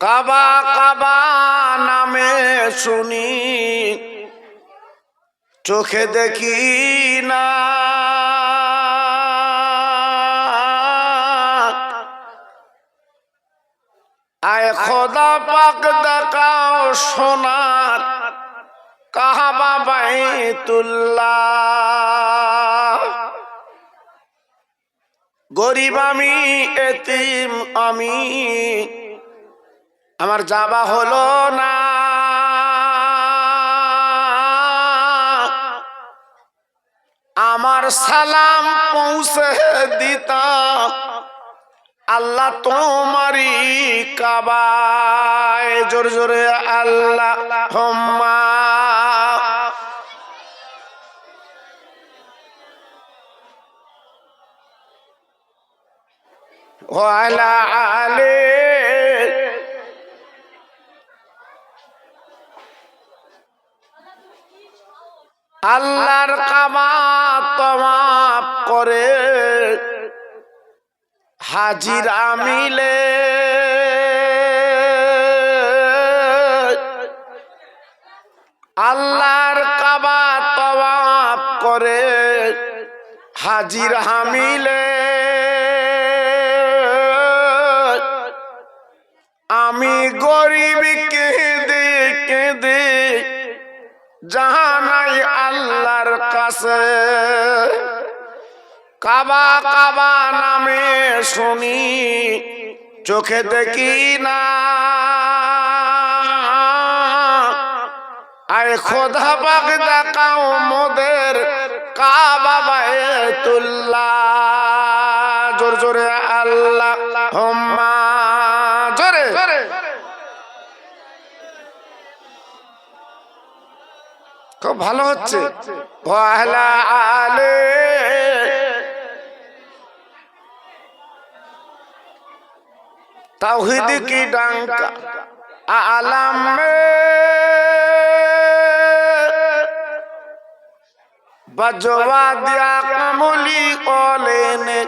কাবা কাবা নামে শুনি। চোখে দেখি না। আয় খোদা পাক দেখাও সোনার কাহাবা বাইতুল্লাহ। গরিব আমি, এতিম আমি। আমার যাবা হলো না। আমার সালাম পৌঁছে দিতাম। আল্লাহ তোমারি কাবায়। জোরে জোরে আল্লাহ হোম্মা আলে আল্লাহর কামা করে। হাজির আমিলে আল্লাহর কাবা তবাব করে। হাজির হামিলে কাবা কাবা নামে শুনি, চোখে দেখি না। আয় খোদা পাক দেখাও মোদের কাবা বায়তুল্লাহ জোর জোরে আল্লাহ হোম্মা জোরে। খুব ভালো হচ্ছে। আলে तौहीद की डंका आलम बजवा दिया कमली ओले ने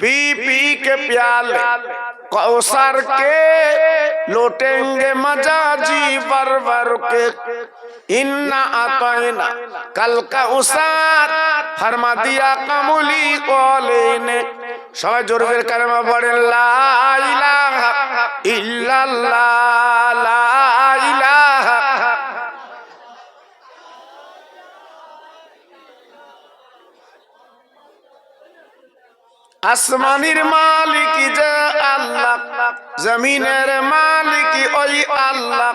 पी पी के प्याले कौसर के लौटेंगे मज़ा जी बर बर के इन्ना आतोना कल का उसार फरमा दिया कमली ओले ने সবাই জোরবের কালেমা পড়েন লা ইলাহা লা আসমানির মালিক যে জমিনের মালিক ওই আল্লাহ।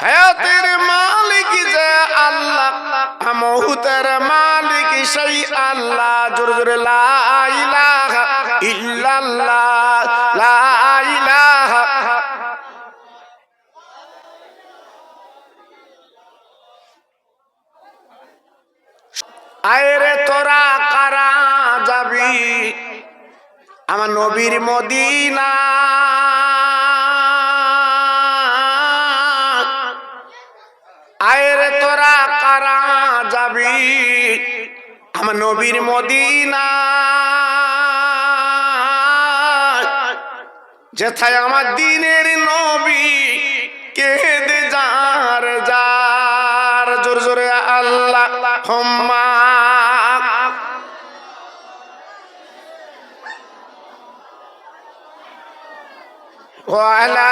হায়াতের মালিক যে আল্লাহ। মহুতের মালিক সেই আল্লাহ। জোরে জোরে, লা ইলাহা ইল্লাল্লাহ, লা ইলাহা। আয়রে তোরা কারা যাবি? আমার নবীর মদিনা। আয়রে তোরা কারা যাবি আমার নবীর মদিনা যেথায় আমার দিনের নবী কেঁদে যার যার জোর জোরে আল্লাহ হোম্মা وعلى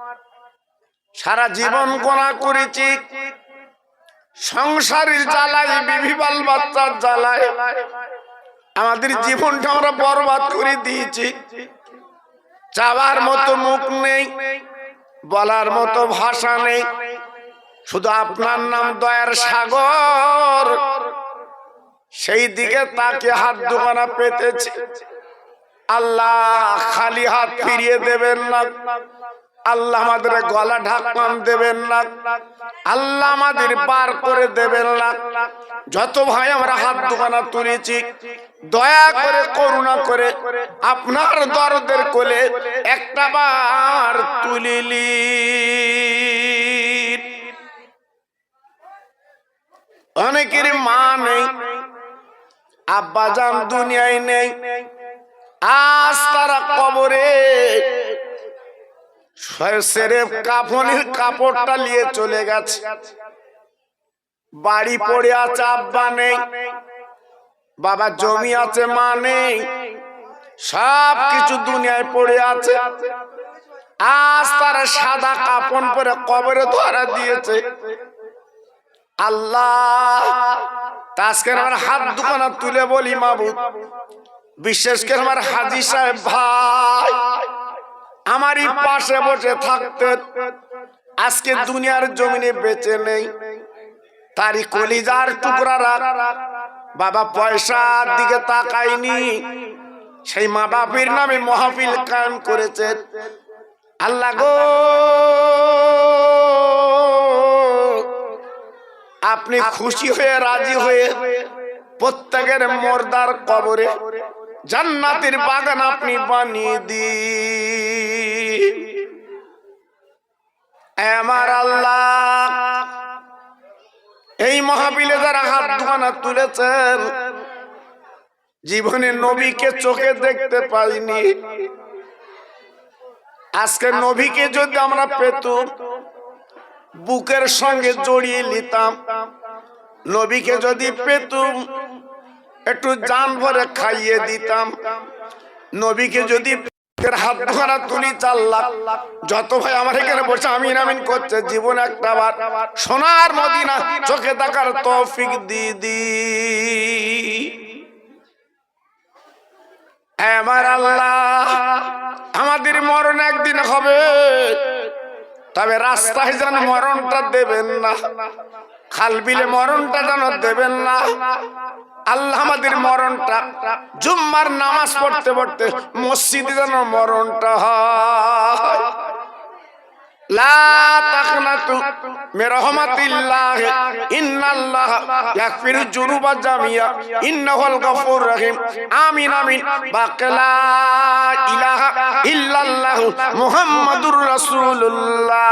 সারা জীবন গোনা করেছি। সংসারের জ্বালাই বিভিবাল বাচ্চার জ্বালায়। আমাদের জীবনটা আমরা বরবাদ করে দিয়েছি। চাওয়ার মতো মুখ নেই। বলার মতো ভাষা নেই। শুধু আপনার নাম দয়ার সাগর। সেই দিকে তাকে হাত দুখানা পেতেছে। আল্লাহ খালি হাত ফিরিয়ে দেবেন না। আল্লাহ আমাদের গলা ঢাকান দেবেন না। আল্লাহ আমাদের পার করে দেবেন না। যত ভাই আমরা হাত দুখানা তুলেছি, দয়া করে, করুণা করে আপনার দরদের কোলে একটা বার তুলিলি অনেকের মা নেই আব্বা যান দুনিয়ায় নেই, আজ তারা কবরে কাফনের কাপড়টা নিয়ে চলে গেছে। বাড়ি পড়ে আছে আব্বা নেই। বাবা জমি আছে, মা নেই। সব কিছু দুনিয়ায় পড়ে আছে। আজ তারা সাদা কাপন পরে কবরে ধরা দিয়েছে। আল্লাহ আজকে আমার হাত দুখানা তুলে বলি, মাবুদ। বিশেষ করে আমার হাজি সাহেব, ভাই। আমারই পাশে বসে থাকতেন আজকে দুনিয়ার জমিনে বেঁচে নেই। তারই কলিজার টুকরা রাখ বাবা পয়সার দিকে তাকায়নি। সেই মা বাপের নামে মহাফিল কায়েম করেছেন আল্লাহ গো। আপনি খুশি হয়ে রাজি হয়ে প্রত্যেকের মর্দার কবরে জান্নাতের বাগান আপনি বানিয়ে দিন। আমার আল্লাহ। এই মহাবিলে যারা হাত দুখানা তুলেছেন, জীবনে নবীকে চোখে দেখতে পাইনি। আজকে নবীকে যদি আমরা পেতুম, বুকের সঙ্গে জড়িয়ে নিতাম। নবীকে যদি পেতুম, একটু জান ভরে খাইয়ে দিতাম। নবীকে যদি হাত যত ভাই এখানে বসে করছে, জীবন একটা চোখে দেখার তৌফিক দিদি আমার আল্লাহ, আমাদের মরণ একদিন হবে। তবে রাস্তায় যেন মরণটা দেবেন না। খাল বিলে মরণটা যেন দেবেন না। আল্লাহ আমাদের মরণটা জুম্মার নামাজ পড়তে পড়তে মসজিদে যেন মরণটা হয়। আমিন মুহাম্মাদুর রাসূলুল্লাহ।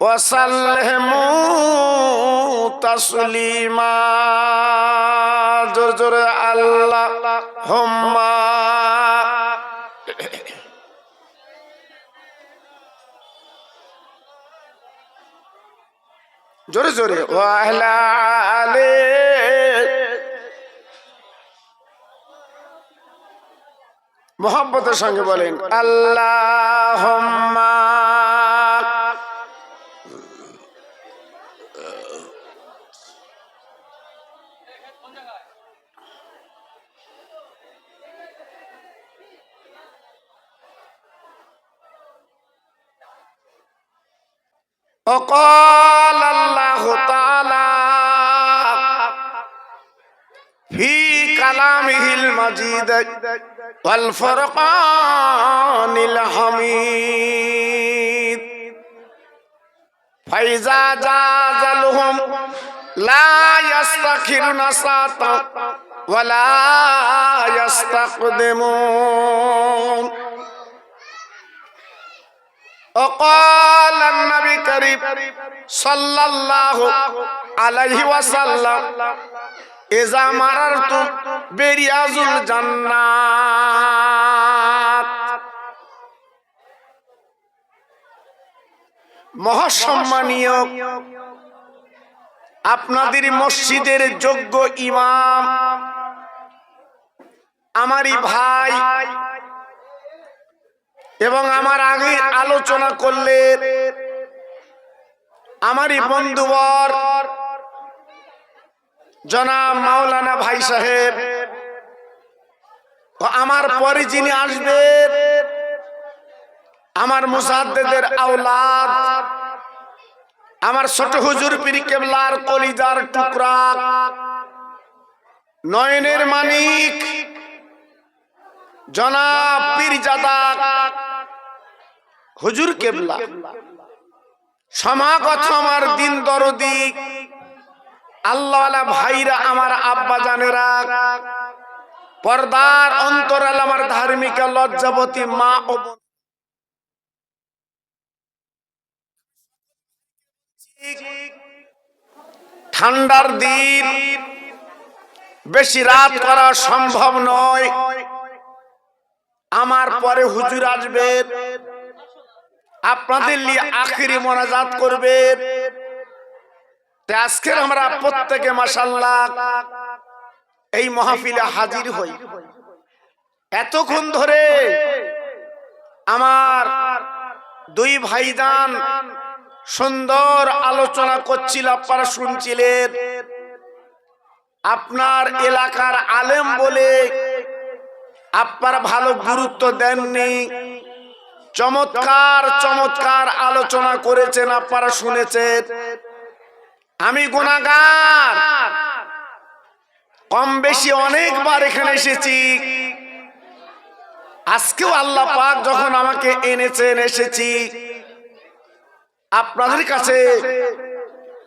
وسلموا تسليما জোর জোরে আল্লাহ হুম্মা জোরে জোরে ওয়াহলা আলে মোহাম্মতের সঙ্গে বলেন আল্লাহ وقال الله تعالى في كلامه المجيد والفرقان الحميد فإذا جاز لهم لا يستخرون ساعة ولا يستقدمون وقال النبي الكريم صلى الله عليه وسلم إذا مررتم برياض الجنات মহাসম্মানীয় আপনাদের মসজিদের যোগ্য ইমাম আমারই ভাই এবং আমার আগে আলোচনা করলেন আমারই বন্ধুবর জনাব মাওলানা ভাই সাহেব আমার পরে যিনি আসবেন, আমার মুসাদ্দেদের আওলাদ, আমার ছোট হুজুর পীর কেবলার কলিজার টুকরা, নয়নের মানিক, জনাব পীরজাদা হুজুর কেবলা। সমাগত আমার দিন দরদি। আল্লাহ ভাইরা আমার আব্বা জানেরা। পর্দার অন্তরাল আমার ধার্মিকা লজ্জাবতী মা ও ঠান্ডার দিন বেশি রাত করা সম্ভব নয়। আমার পরে হুজুর আসবেন। আপনাদের নিয়ে আখিরি মোনাজাত করবেন তো আজকের আমরা প্রত্যেকে মাসাল্লাহ এই মহাফিলে হাজির হই। এতক্ষণ ধরে আমার দুই ভাইজান সুন্দর আলোচনা করছিল আপনারা শুনছিলেন। আপনার এলাকার আলেম বলে আপনারা ভালো গুরুত্ব দেননি। চমৎকার চমৎকার আলোচনা করেছেন, আপনারা শুনেছেন। আমি গুণাগার। কম বেশি অনেকবার এখানে এসেছি। আজকেও আল্লাহ পাক যখন আমাকে এনেছেন, এসেছি। আপনাদের কাছে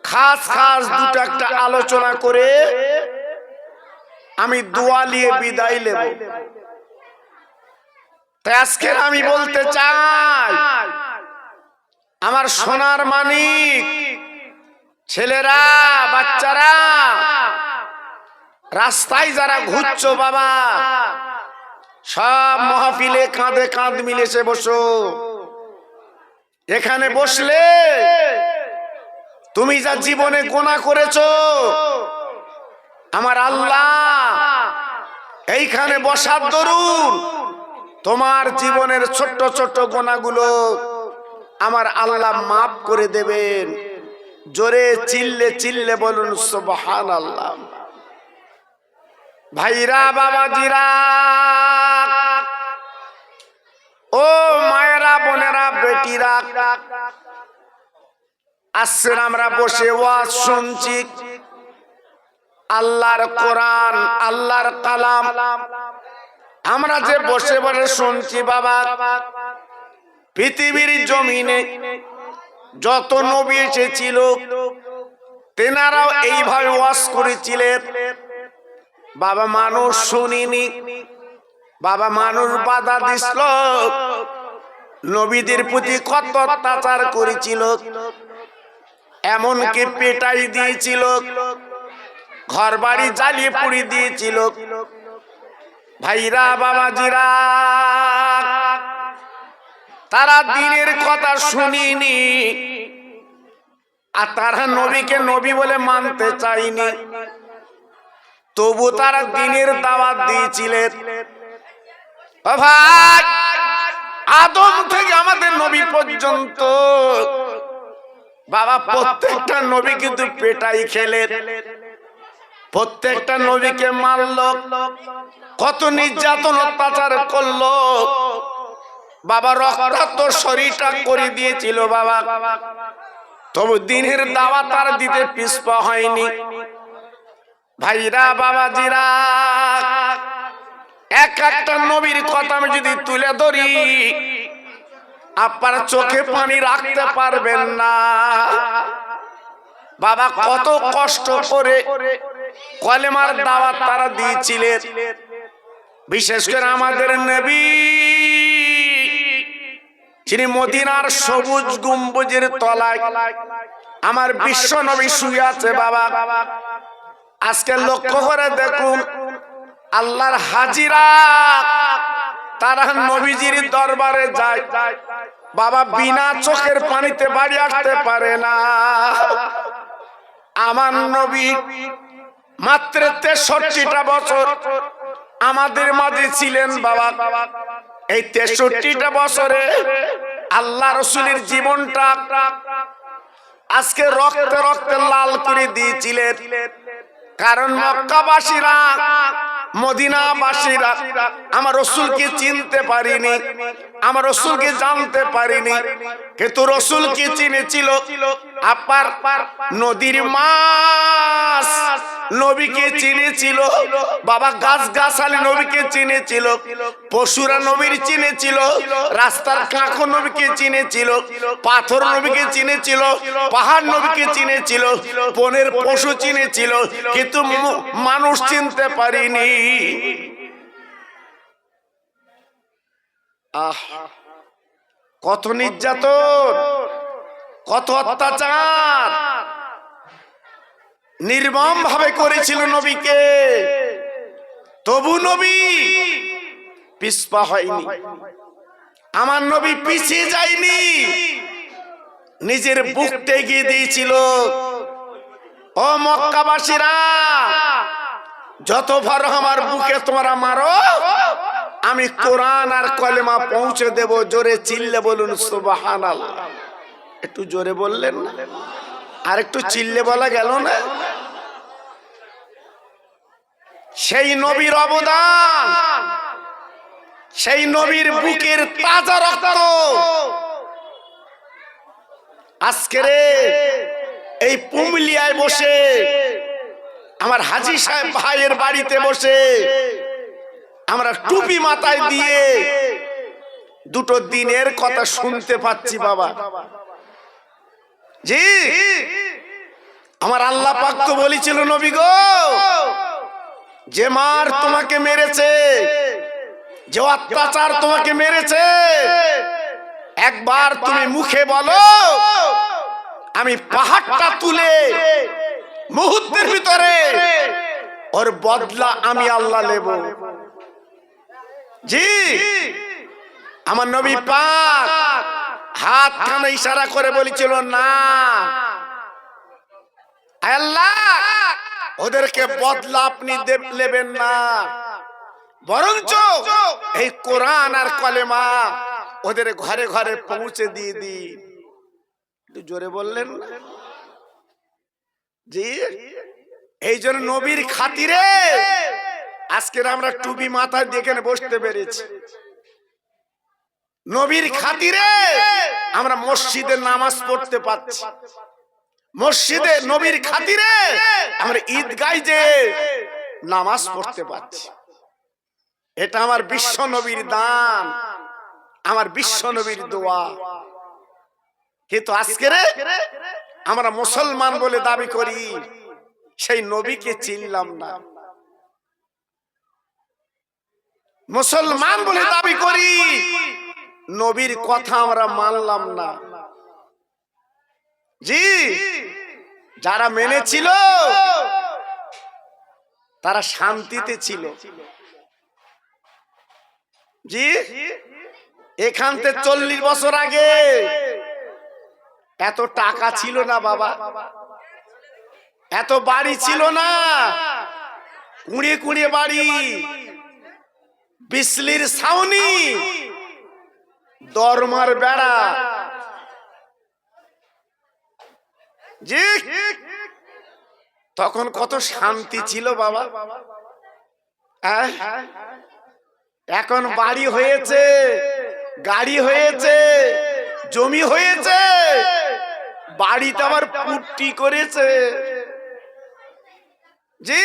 খাস খাস দুটো একটা আলোচনা করে আমি দোয়া নিয়ে বিদায় নেব। তাই আজকে আমি বলতে চাই, আমার সোনার মানিক, ছেলেরা, বাচ্চারা, রাস্তায় যারা ঘুরছো বাবা, সব মহাফিলে কাঁধে কাঁধ মিলেছে বসো। এখানে বসলে তুমি যা জীবনে গোনা করেছ, আমার আল্লাহ, এইখানে বসার দরুন তোমার জীবনের ছোট্ট ছোট্ট গোনাগুলো আমার আল্লাহ মাফ করে দেবেন। জোরে চিল্লে চিল্লে বলুন সুবহান আল্লাহ ভাইরা, বাবাজিরা, ও মায়েরা, বোনেরা, বেটিরা, আসছেন আমরা বসে, ওয়াজ শুনছি। আল্লাহর কোরআন, আল্লাহর কালাম। আমরা যে বসে বসে শুনছি বাবা পৃথিবীর জমিনে যত নবী এসেছিল তেনারাও এইভাবে ওয়াজ করেছিলেন। বাবা মানুষ শুনিনি। বাবা মানুষ বাধা দিছিল। নবীদের প্রতি কত অত্যাচার করেছিল। এমনকি পেটাই দিয়েছিল। ঘর বাড়ি জ্বালিয়ে পুড়ি দিয়েছিল। ভাইরা, বাবাজিরা, তারা দিনের কথা শুনিনি, আর তারা নবীকে নবী বলে মানতে চাইনি। তবু তারা দিনের দাওয়াত দিয়েছিলেন ভাই আদম থেকে আমাদের নবী পর্যন্ত বাবা প্রত্যেকটা নবী কিন্তু পেটাই খেলেন। প্রত্যেকটা নবীকে মারল, কত নির্যাতন, অত্যাচার করল। বাবা রক্তাক্ত শরীরটা করে দিয়েছিল, বাবা। তবু দিনের দাওয়া তার দিতে পিছপা হয়নি। ভাইরা বাবা বাবাজিরা, এক একটা নবীর কথা আমি যদি তুলে ধরি, আপনার চোখে পানি রাখতে পারবেন না। বাবা, কত কষ্ট করে কলেমার দাওয়াত তারা দিয়েছিলেন বিশেষ করে আমাদের নবী। যিনি মদিনার সবুজ গম্বুজের তলায় আমার বিশ্ব নবী শুয়ে আছে, বাবা। আজকে লক্ষ্য করে দেখুন, আল্লাহর হাজিরা তারা নবীজির দরবারে যায়। বাবা, বিনা চোখের পানিতে বাড়ি আসতে পারে না। আমার নবী মাত্র তেষট্টিটা বছর আমাদের মাঝে ছিলেন বাবা। এই তেষট্টিটা বছরে আল্লাহ রসুলের জীবনটা আজকে রক্তে রক্তে লাল করে দিয়েছিলেন। কারণ মক্কাবাসীরা, মদিনাবাসীরা, আমার রসুলকে চিনতে পারিনি। আমার রসুলকে জানতে পারিনি। কিন্তু রসুলকে চিনেছিল? আপার নদীর মাছ। নবীকে চিনেছিল? বাবা গাছ গাছালি নবীকে চিনেছিল? পশুরা নবীর চিনেছিল? রাস্তার কাঁকো নবীকে চিনেছিল? পাথর নবীকে চিনেছিল? পাহাড় নবীকে চিনেছিল? বনের পশু চিনেছিল? কিন্তু মানুষ চিনতে পারিনি। আহ, কত নির্যাতন, কত অত্যাচার। নির্মম ভাবে করেছিল নবীকে। তবু নবী পিসপা হয়নি। আমার নবী পিছিয়ে যায়নি। নিজের বুকতে গিয়ে দিয়েছিল। ও মক্কাবাসীরা, যত ভর আমার বুকে তোমরা মারো। আমি কোরআন আর কলেমা পৌঁছে দেব, জোরে চিল্লে বলুন সুবাহান একটু জোরে বললেন না? আর একটু চিল্লে বলা গেল না? সেই নবীর অবদান, সেই নবীর বুকের তাজা রক্ত। আজকে রে, এই পুমলিয়ায় বসে, আমার হাজি সাহেব ভাইয়ের বাড়িতে বসে আমরা টুপি মাথায় দিয়ে দুটো দিনের কথা শুনতে পাচ্ছি বাবা। জি। আমার আল্লাহ পাক তো বলেছিল নবী গো যে মার তোমাকে মেরেছে যে অত্যাচার তোমাকে মেরেছে একবার তুমি মুখে বলো আমি পাহাড়টা তুলে মুহূর্তের ভিতরে ওর বদলা আমি আল্লাহ নেব। জি। আমার নবী পাক হাত খানে ইশারা করে বলেছিল না। আল্লাহ। ওদেরকে বদলা আপনি নেবেন না। বরঞ্চ এই কোরআন আর কলেমা ওদের ঘরে ঘরে পৌঁছে দিয়ে দিন জোরে বললেন না? জি। এই জন্য নবীর খাতিরে আজকের আমরা টুপি মাথায় এখানে বসতে পেরেছি। নবীর খাতিরে আমরা মসজিদে নামাজ পড়তে পারছি। মসজিদে নবীর খাতিরে আমরা ঈদগাই যে নামাজ পড়তে পারছি। এটা আমার বিশ্ব নবীর দান। আমার বিশ্ব নবীর দোয়া। কিন্তু আজকে আমরা মুসলমান বলে দাবি করি সেই নবীকে চিনলাম না। মুসলমান বলে দাবি করি নবীর কথা আমরা মানলাম না। জি যারা মেনেছিল তারা শান্তিতে ছিল। জি এখান থেকে চল্লিশ বছর আগে এত টাকা ছিল না বাবা। এত বাড়ি ছিল না। কুড়িয়ে কুড়িয়ে বাড়ি। বিসলির ছাউনি। দরমার বেড়া। জি। তখন কত শান্তি ছিল বাবা। আহ? এখন বাড়ি হয়েছে, গাড়ি হয়েছে, জমি হয়েছে, বাড়িতে আবার পুট্টি করেছে। জি।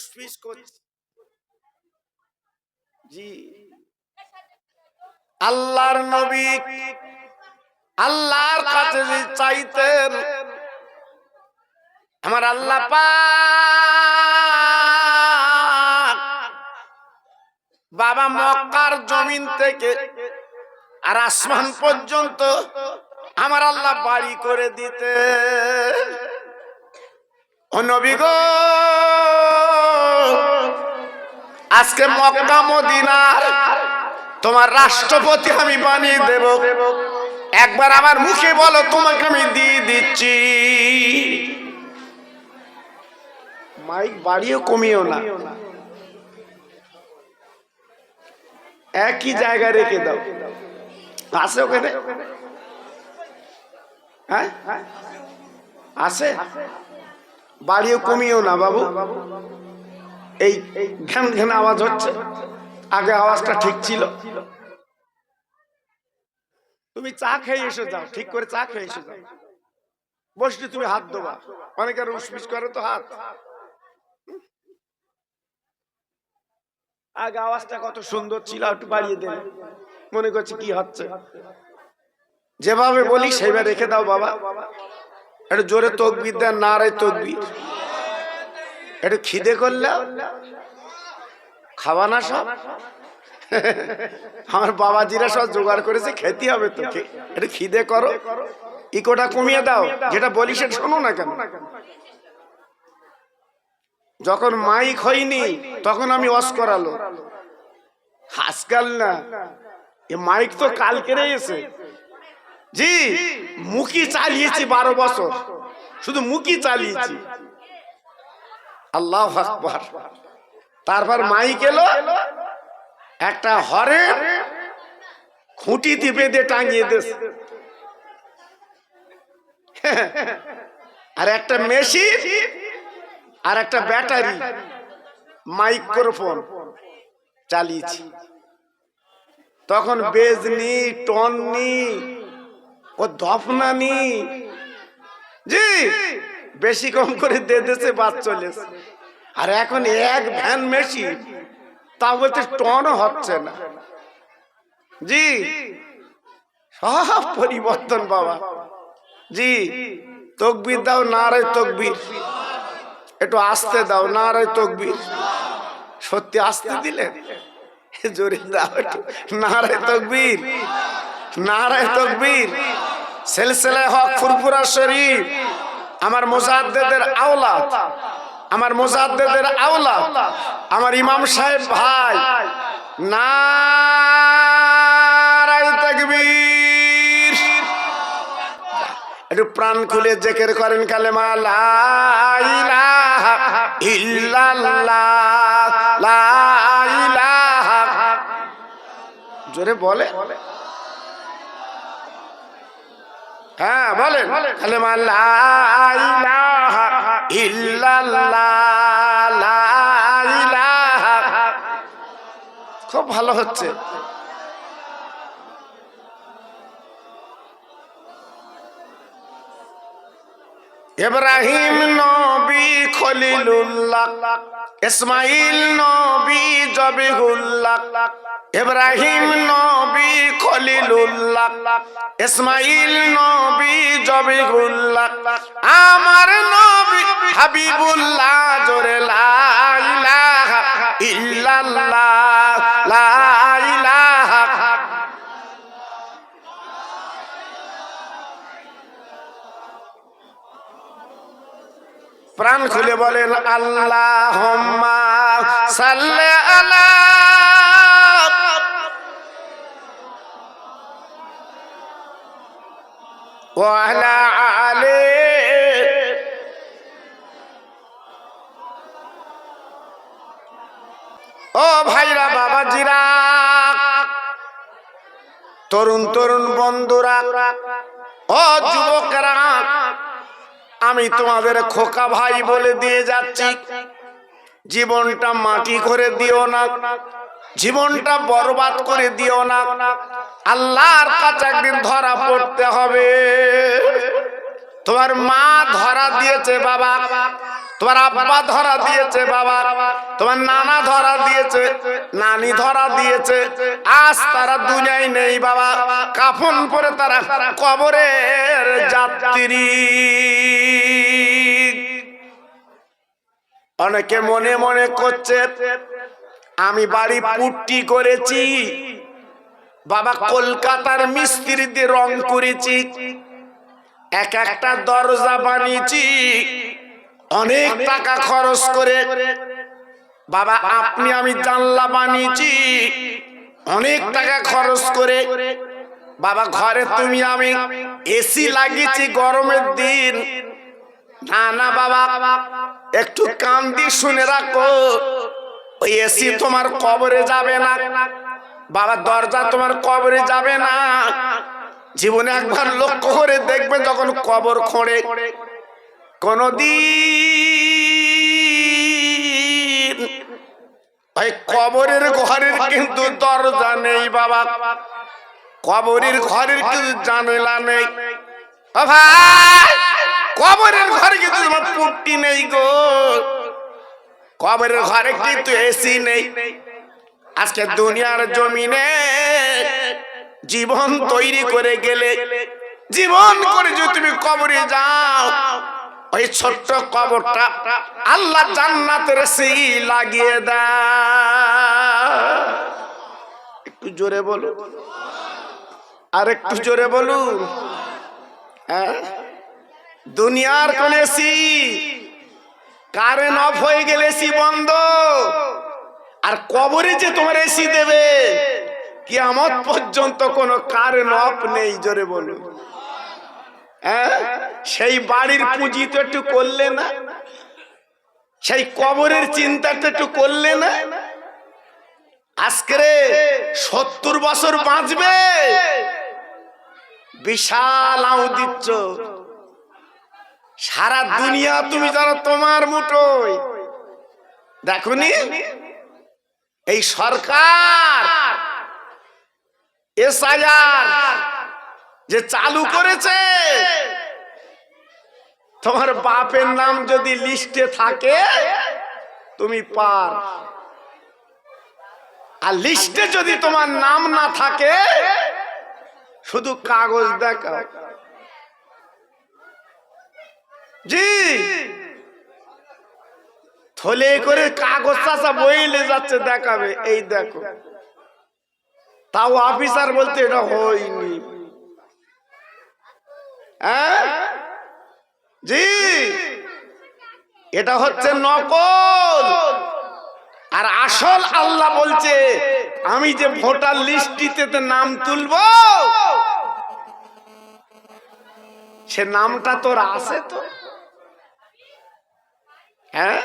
উসফিস করছে জি আল্লাহর নবী, আল্লাহর কাছে যে চাইতেন। আমার আল্লাহ বাবা মক্কার জমিন থেকে আর আসমান পর্যন্ত আমার আল্লাহ বাড়ি করে দিতে ও নবী গো আজকে মক্কা মদিনার তোমার রাষ্ট্রপতি আমি বানিয়ে দেব। একবার আমার মুখে বলো, তোমাকে আমি দিয়ে দিচ্ছি। মাইক বাড়িও কমিও না। একই জায়গায় রেখে দাও। আছে ওখানে? হ্যাঁ? আছে? বাড়িও কমিও না, বাবু। এই ঘ্যান ঘ্যান আওয়াজ হচ্ছে। আগে আওয়াজটা ঠিক ছিল। তুমি চা খেয়ে এসে যাও, ঠিক করে চা খেয়ে এসে যাও। বসলে তুমি হাত দেবা অনেকের উসপিস করে তো হাত। আগে আওয়াজটা কত সুন্দর ছিল একটু বাড়িয়ে দেন। মনে করছে কি হচ্ছে। যেভাবে বলি, সেইভাবে রেখে দাও বাবা। একটু জোরে তকবির দেন, না রে তকবির। একটু খিদে করলে খাওয়া না সব? আমার বাবাজিরা সব জোগাড় করেছে খেতে হবে তোকে। একটু খিদে করো। ইকোটা কমিয়ে দাও। যেটা বলি সেটা শোনো না কেন? যখন মাইক হয়নি তখন আমি অস করালো। আজকাল না। এ মাইক তো কালকে এসে জি মুখি চালিয়েছি বারো বছর। শুধু মুখি চালিয়েছি। আল্লাহ তারপর মাইক এলো, একটা হরে খুঁটি টিপে দিয়ে টাঙিয়ে দিস। আর একটা মেশিন আর একটা ব্যাটারি। মাইক্রোফোন চালিয়েছি। তখন বেজনি টননি ও দফনানি জি বেশি কম করে দিয়ে দিয়েছে, বাদ চলেছে আর এখন এক ভ্যান মেশিন তা বলতে টন হচ্ছে না। জি, সব পরিবর্তন বাবা। জি, তকবির দাও না নারায় তকবির। একটু আসতে দাও না নারায় তকবির। সত্যি আসতে দিলেন জোরে দাও একটু। নারায় তকবীর, নারায় তকবির। সেলসেলায় হক ফুরফুরা শরীফ। আমার মোজাদ্দেদের আওলা আমার মোজাদ্দেদের আওলা আমার ইমাম সাহেব ভাই। তকবীর। একটু প্রাণ খুলে জেকের করেন কালেমা, লা ইলাহা ইল্লাল্লাহ, লা ইলাহা। জোরে বলে। হ্যাঁ বলেন। কালেমা খুব ভালো হচ্ছে। ইব্রাহিম নবী খলিলুল্লাহ ইসমাইল নবী জবিহুল্লাহ ইব্রাহিম নবী খলিলুল্লাহ, ইসমাইল নবী জবিহুল্লাহ, আমার নবী হাবিবুল্লাহ, জোরে লা ইলাহা ইল্লাল্লাহ, লা ইলাহা। প্রাণ খুলে বলেন আল্লাহ সাল্লে আলা ওয়ালা ও ভাইরা বাবাজিরা, তরুণ তরুণ বন্ধুরা, ও যুবকরা, আমি তোমাদের খোকা ভাই বলে দিয়ে যাচ্ছি। জীবনটা মাটি করে দিও না, জীবনটা বরবাদ করে দিও না। আল্লাহর কাছে একদিন ধরা পড়তে হবে। তোমার মা ধরা দিয়েছে বাবা, তোমার আব্বা ধরা দিয়েছে বাবা, তোমার নানা ধরা দিয়েছে, নানি ধরা দিয়েছে, আজ তারা দুনিয়ায় নেই বাবা। কাফন পরে তারা কবরের যাত্রী। অনেকে মনে মনে করছে, আমি বাড়ি পুট্টি করেছি বাবা কলকাতার মিস্ত্রি দিয়ে রং করেছি। এক একটা দরজা বানিয়েছি। অনেক টাকা খরচ করে। বাবা আপনি আমি জানলা বানিয়েছি। অনেক টাকা খরচ করে। বাবা ঘরে তুমি আমি এসি লাগিয়েছি গরমের দিন। না না বাবা। একটু কান দিয়ে শুনে রাখো। ওই এসি তোমার কবরে যাবে না। বাবা দরজা তোমার কবরে যাবে না। জীবনে একবার লক্ষ্য করে দেখবে যখন কবর খোঁড়ে। কোনদিন ওই কবরের ঘরের কিন্তু দরজা নেই বাবা। কবরের ঘরের কিন্তু জানেলা নেই। ভাই, কবরের ঘরে কিন্তু তোমার পুট্টি নেই গো। কবরের ঘরে কিন্তু এসি নেই। আজকে দুনিয়ার জমিনে জীবন তৈরি করে গেলে জীবন করে যদি তুমি কবরে যাও ওই ছোট্ট কবরটা আল্লাহ জান্নাতের সেই লাগিয়ে দাও। একটু জোরে বলো আর একটু জোরে বলুন। হ্যাঁ? দুনিয়ার কোন এসি কারেন্ট অফ হয়ে গেলে এসি বন্ধ। আর কবরে যে তোমার এসি দেবে কি আমার পর্যন্ত কোনো কারেন্ট অফ নেই, জোরে বলুন। হ্যাঁ? সেই বাড়ির পুঁজি তো একটু করলে না, সেই কবরের চিন্তা তো একটু করলে না। আজকে সত্তর বছর বাঁচবে। বিশাল আউ দিচ্ছ সারা দুনিয়া তুমি জানো তোমার মুঠোয়। দেখনি? এই সরকার, এসআইআর যে চালু করেছে, তোমার বাপের নাম যদি লিস্টে থাকে, তুমি পার। আর লিস্টে যদি তোমার নাম না থাকে, শুধু কাগজ দেখাও। জি। থলে করে কাগজ চাষা বইলে যাচ্ছে দেখাবে। এই দেখো। তাও অফিসার বলতে এটা হয়নি। হ্যাঁ? জি। এটা হচ্ছে নকল। আর আসল আল্লাহ বলছে, আমি যে ভোটার লিস্টিতে নাম তুলবো, সে নামটা তোর আছে তো? হ্যাঁ?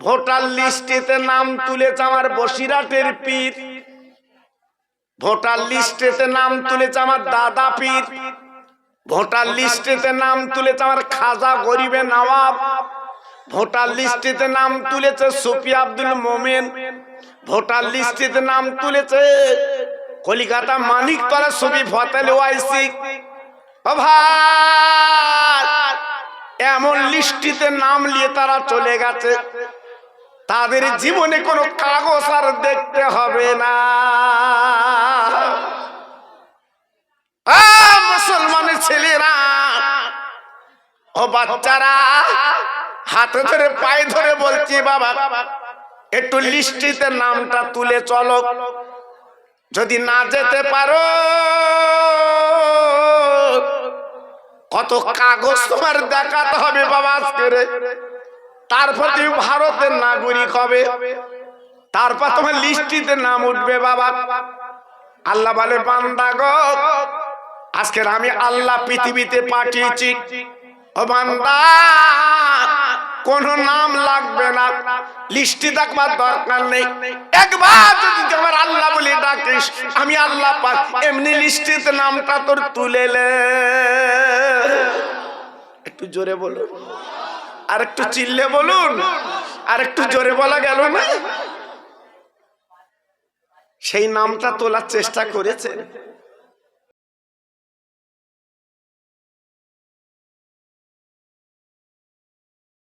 ভোটার লিস্টেতে নাম তুলেছে আমার বসিরাটের পীর। ভোটার লিস্টেতে নাম তুলেছে আমার দাদা পীর। ভোটার লিস্টেতে নাম তুলেছে আমার খাজা গরিবে নবাব ভোটার লিস্টেতে নাম তুলেছে সুফি আব্দুল মোমেন। ভোটার লিস্টেতে নাম তুলেছে কলিকাতা মানিক তলা ছবি ফতেল ওয়াইসি। এমন লিস্টিতে নাম নিয়ে তারা চলে গেছে। তাদের জীবনে কোনো কাগজ আর দেখতে হবে না। মুসলমানের ছেলেরা ও বাচ্চারা হাতে ধরে পায়ে ধরে বলছি বাবা একটু লিস্টিতে নামটা তুলে চলো। যদি না যেতে পারো কত কাগজ তোমার দেখাতে হবে বাবা আজকে রে। তারপর তুমি ভারতের নাগরিক হবে তারপর তোমার লিস্টিতে নাম উঠবে বাবা। আল্লাহ বলে, বান্দা আজকের আমি আল্লাহ পৃথিবীতে পাঠিয়েছি। ও বান্দা, কোন নাম লাগবে না। লিস্টি দেখবার দরকার নেই। একবার যদি তুই আমার আল্লাহ বলে ডাকিস, আমি আল্লাহ পাক এমনি লিস্টিতে নামটা তোর তুলে একটু জোরে বলুন আর একটু চিল্লে বলুন। আর একটু জোরে বলা গেল না? সেই নামটা তোলার চেষ্টা করেছে